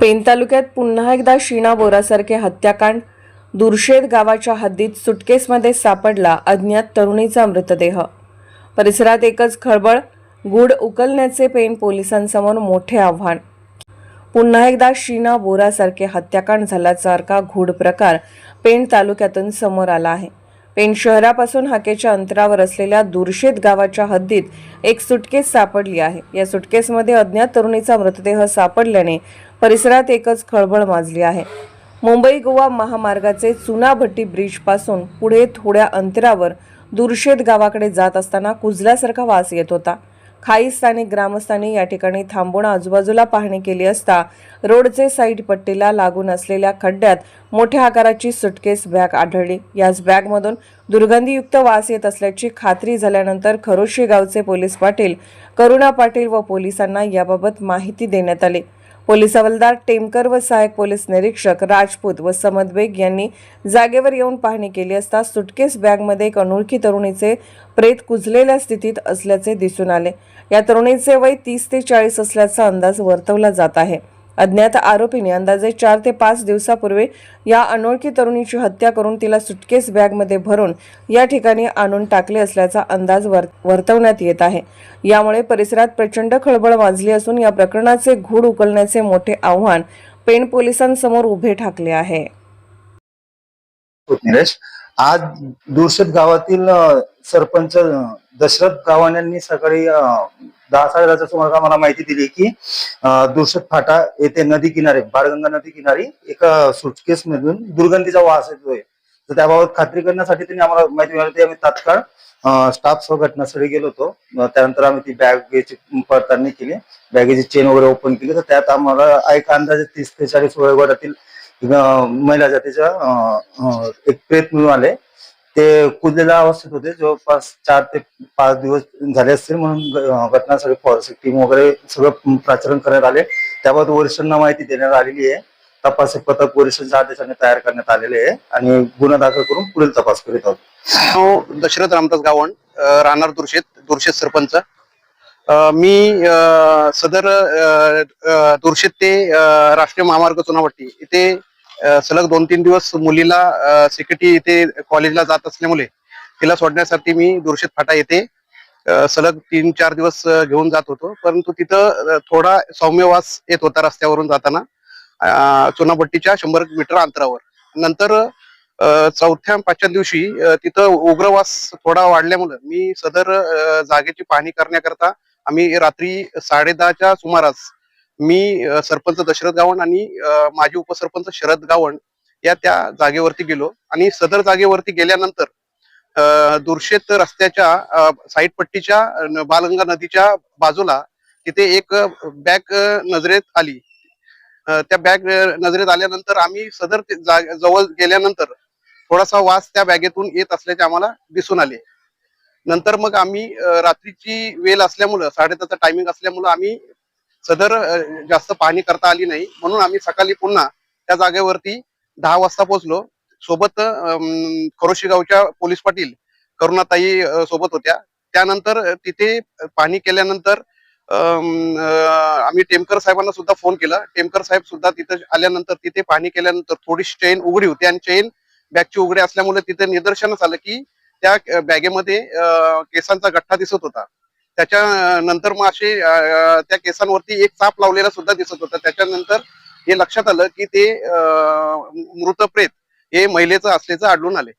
Pen तालुक्यात पुन्हा एकदा शीना बोरासारखे हत्याकांड. दुर्शेद गावाच्या हद्दीत सुटकेसमध्ये सापडला अज्ञात तरुणीचा मृतदेह. परिसरात एकच खळबळ गुड उकलण्याचे पेन पोलिसांसमोर मोठे आव्हान. पुन्हा एकदा शीना बोरासारखे हत्याकांड झाल्याचा अर्का घूड प्रकार पेण तालुक्यातून समोर आला आहे. पेण शहरापासून हाकेच्या अंतरावर असलेल्या दुर्शेत गावाच्या हद्दीत एक सुटकेस सापडली आहे. या सुटकेसमध्ये अज्ञात तरुणीचा मृतदेह सापडल्याने परिसरात एकच खळबळ माजली आहे. मुंबई गोवा महामार्गाचे चुनाभट्टी ब्रिजपासून पुढे थोड्या अंतरावर दुर्शेत गावाकडे जात असताना कुजल्यासारखा वास येत होता. स्थानिक ग्रामस्थांनी या ठिकाणी थांबून आजूबाजूला पाहणी केली असता रोडचे साईड पट्टीला लागून असलेल्या खड्ड्यात मोठ्या आकाराची सुटकेस बॅग आढळली. याच बॅगमधून दुर्गंधीयुक्त वास येत असल्याची खात्री झाल्यानंतर खरोशी गावचे पोलीस पाटील करुणा पाटील व पोलिसांना याबाबत माहिती देण्यात आली. पोलीस हवालदार टेमकर व सहाय्यक पोलीस निरीक्षक राजपूत व समद बेग यांनी जागेवर येऊन पाहणी केली असता सुटकेस बॅगमध्ये एक अनोळखी तरुणीचे प्रेत कुजलेल्या स्थितीत असल्याचे दिसून आले. या तरुणीचे वय तीस ते चाळीस असल्याचा अंदाज वर्तवला जात आहे. अज्ञात आरोपीने अंदाजे चार ते पाच दिवसापूर्वी या अनोळखी तरुणीची हत्या करून तिला सुटकेस बॅगमध्ये भरून या ठिकाणी आणून टाकले असल्याचा अंदाज वर्तवण्यात येत आहे. यामुळे परिसरात प्रचंड खळबळ माजली असून या प्रकरणाचे घूड उकलण्याचे मोठे आव्हान पेण पोलिसांसमोर उभे ठाकले आहे. आज दुर्शत गावातील सरपंच दशरथ गावान यांनी सकाळी दहा साडे दहाच्या सुमारास आम्हाला माहिती दिली की दुर्शत फाटा येथे नदी किनारे बाळगंगा नदी किनारी एका सुटकेस मधून दुर्गंधीचा वास येतोय. तर त्याबाबत खात्री करण्यासाठी त्यांनी आम्हाला माहिती मिळाली. आम्ही तात्काळ स्टाफ सह घटनास्थळी गेलो होतो. त्यानंतर आम्ही ती बॅगेची पडताळणी केली. बॅगेची चेन वगैरे ओपन केली. तर त्यात आम्हाला एक अंदाजे तीस ते चाळीस वयोगटातील महिला जातीच्या एक प्रेत मिळून आले. ते कुजलेल्या अवस्थेत होते. जवळपास चार ते पाच दिवस झाले असतील म्हणून घटना घटनास्थळी फॉरेन्सिक टीम वगैरे सगळं प्राचरण करण्यात आले. त्याबाबत वरिष्ठांना माहिती देण्यात आलेली आहे. तपासक पथक वरिष्ठांच्या आदेशाने तयार करण्यात आलेले आहे आणि गुन्हा दाखल करून पुढील तपास करीत आहोत. हो, दशरथ रामदास गावण राहणार दुर्शेत दुर्शेत सरपंच. मी अ, सदर दुर्शेत ते राष्ट्रीय महामार्ग चुनावट्टी इथे सलग दोन तीन दिवस मुलीला सिक्युरिटी इथे कॉलेजला जात असल्यामुळे तिला सोडण्यासाठी मी दुर्शेत फाटा येथे सलग तीन चार दिवस घेऊन जात होतो. परंतु तिथं थोडा सौम्यवास येत होता रस्त्यावरून जाताना चुनाभट्टीच्या शंभर मीटर अंतरावर. नंतर चौथ्या पाचव्या दिवशी तिथं उग्रवास थोडा वाढल्यामुळं मी सदर जागेची पाहणी करण्याकरता आम्ही रात्री साडेदहाच्या सुमारास मी सरपंच दशरथ गावण आणि माजी उपसरपंच शरद गावण या त्या जागेवरती गेलो. आणि सदर जागेवरती गेल्यानंतर दुर्शेत रस्त्याच्या साईड पट्टीच्या बालगंगा नदीच्या बाजूला तिथे एक बॅग नजरेत आली. त्या बॅग नजरेत आल्यानंतर आम्ही सदर जवळ गेल्यानंतर थोडासा वास त्या बॅगेतून येत असल्याचे आम्हाला दिसून आले. नंतर मग आम्ही रात्रीची वेळ असल्यामुळं साडेदहाचा टायमिंग असल्यामुळं आम्ही सदर जास्त पाहणी करता आली नाही. म्हणून आम्ही सकाळी पुन्हा त्या जागेवरती दहा वाजता पोहोचलो. सोबत अम, खरोशी गावच्या पोलीस पाटील करुणाताई सोबत होत्या. त्यानंतर तिथे पाहणी केल्यानंतर आम्ही टेमकर साहेबांना सुद्धा फोन केला. टेमकर साहेब सुद्धा तिथे आल्यानंतर तिथे पाहणी केल्यानंतर थोडीशी चेन उघडी होती आणि चेन बॅगची उघडी असल्यामुळे तिथे निदर्शनास आलं की त्या बॅगेमध्ये केसांचा गठ्ठा दिसत होता. त्याच्या नंतर मग असे त्या केसांवरती एक चाप लावलेला सुद्धा दिसत होता. त्याच्यानंतर हे लक्षात आलं की ते अ, मृत प्रेत हे महिलेचं असल्याचं आढळून आले